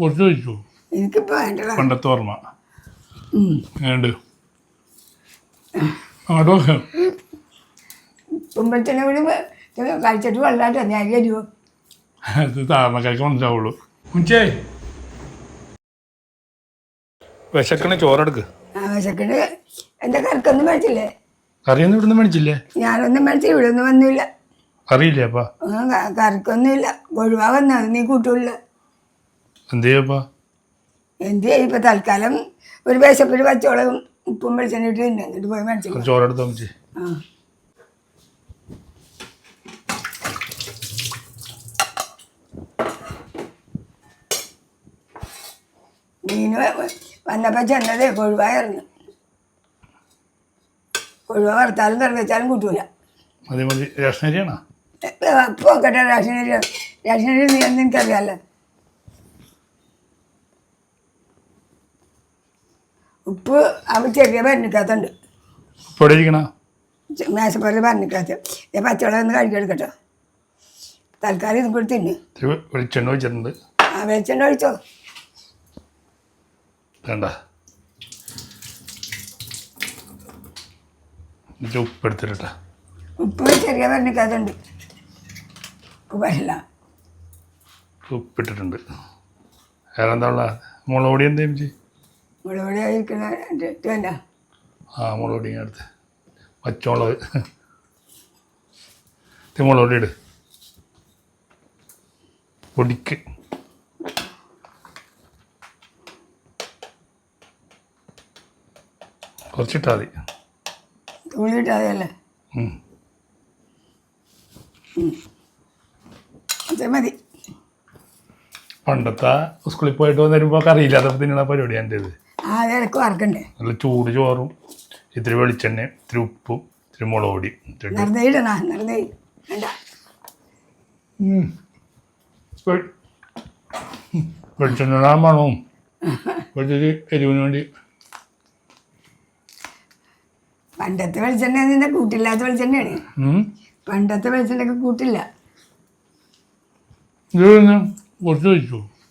കുറച്ച് എനിക്കിപ്പോൾ വേണ്ടടാ. പണ്ടത്തെ ഓർമ്മ. ഏണ്ട്? കൂടി കഴിച്ചിട്ട് വെള്ളമായിട്ട് ഞാൻ അത് താമരക്കാർക്ക് മനസ്സിലാവുള്ളൂ. മുഞ്ചേ വിശക്കണ ചോറെടുക്ക്. ആ വിശക്കിട്ട് എന്റെ കറക്കൊന്നും മേടിച്ചില്ലേ? കറിയൊന്നും ഇവിടുന്ന് മേടിച്ചില്ലേ? ഞാനൊന്നും മേടിച്ച് ഇവിടെ ഒന്നും വന്നില്ല. അറിയില്ലേ അപ്പാ? ആ, ക- കറക്കൊന്നുമില്ല. ഒഴിവാ വന്നത് നീ കൂട്ടില്ല എന്ത് ചെയ്യപ്പാ എന്ത് തൽക്കാലം ഒരു വിശപ്പിൽ പച്ചോളം ഉപ്പും വെളിച്ചെണ്ണിട്ട് എന്നിട്ട് പോയി മേടിച്ചു കുറച്ച് ചോറെടുത്ത് അമ്മച്ചി? ആ. മീന് വന്നപ്പോ വന്നപ്പോൾ ചെന്നതേ കൊഴുവായിരുന്നു. കൊഴുവ വറുത്താലും കറി വെച്ചാലും കൂട്ടൂല. മതി മതി. അപ്പോൾ നോക്കട്ടെ റേഷനരി. റേഷനരി നീ എനിക്കറിയാമല്ലോ ഉപ്പ് അവ ചെറിയ ഭരണിക്കകത്തുണ്ട് എവിടെ ഇരിക്കണ മേശപ്പുറത്ത് ഭരണിക്കകത്ത് ഞാൻ പച്ചവെള്ളം ഒന്ന് കഴുകിയെടുക്കട്ടോ തൽക്കാലം ഇതും കൂടി തിന്ന്. വെളിച്ചെണ്ണ ഒഴിച്ചിട്ടുണ്ട്. ആ വെളിച്ചെണ്ണ ഒഴിച്ചോ? വേണ്ട. ഉപ്പ് എടുത്തിട്ടാ ഉപ്പ് ചെറിയ ഭരണിക്കകത്തുണ്ട് ഉപ്പല്ല ഉപ്പിട്ടിട്ടുണ്ട് വേറെന്താ ഉള്ള? മുളക് പൊടി ചെയ്യും. ആ പച്ചമുളക്. ഇട്. പൊടിക്ക്. കുറച്ചിട്ടാൽ മതി. തുള്ളിയിട്ടതല്ലേ മതിയല്ലേ അത് മതി. പണ്ടത്തെ സ്കൂളിൽ പോയിട്ട് വന്നിരുമ്പോൾ കറിയില്ലാത്തപ്പോൾ തിന്നണ പരിപാടിയാണ് എന്റേത്. ആ അതിടക്ക് വറക്കണ്ടേ? നല്ല ചൂട് ചോറും ഇത്തിരി വെളിച്ചെണ്ണ ഇത്തിരി ഉപ്പും ഇത്തിരി മുളക് പൊടി ഇട്ടിട്ട് വെറുതെ ഇടണ വെറുതെ വേണ്ട. ഉം. വെ- വെളിച്ചെണ്ണ മണവും. വെളിച്ചെണ്ണ എരിവിന് വേണ്ടി. പണ്ടത്തെ വെളിച്ചെണ്ണ നിന്നെ കൂട്ടില്ലാത്ത വെളിച്ചെണ്ണയാണ്. പണ്ടത്തെ വെളിച്ചെണ്ണയൊക്കെ കൂട്ടില്ല.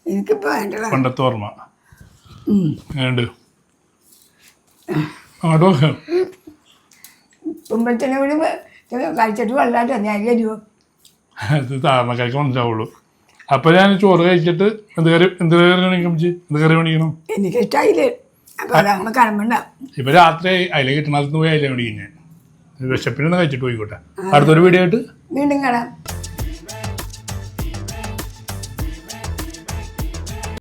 എനിക്കിപ്പോ പണ്ടത്തെ ഓർമ്മ. കൂടി കഴിച്ചിട്ട് വെള്ളമായിട്ട് ഞാൻ മനസ്സിലാവുള്ളൂ. അപ്പം ഞാൻ ചോറ് കഴിച്ചിട്ട് എന്ത് കറി എന്ത് കറി എന്ത് കറി അതാകുമ്പോൾ കടമ്പുണ്ടാവും ഇപ്പം രാത്രി അയില കിട്ടണത്ത് പോയി അയില മേടിക്കും ഞാൻ. വിശപ്പിനൊന്ന് കഴിച്ചിട്ട് പോയിക്കോട്ടെ. അടുത്തൊരു വീഡിയോ ആയിട്ട് വീണ്ടും കാണാം.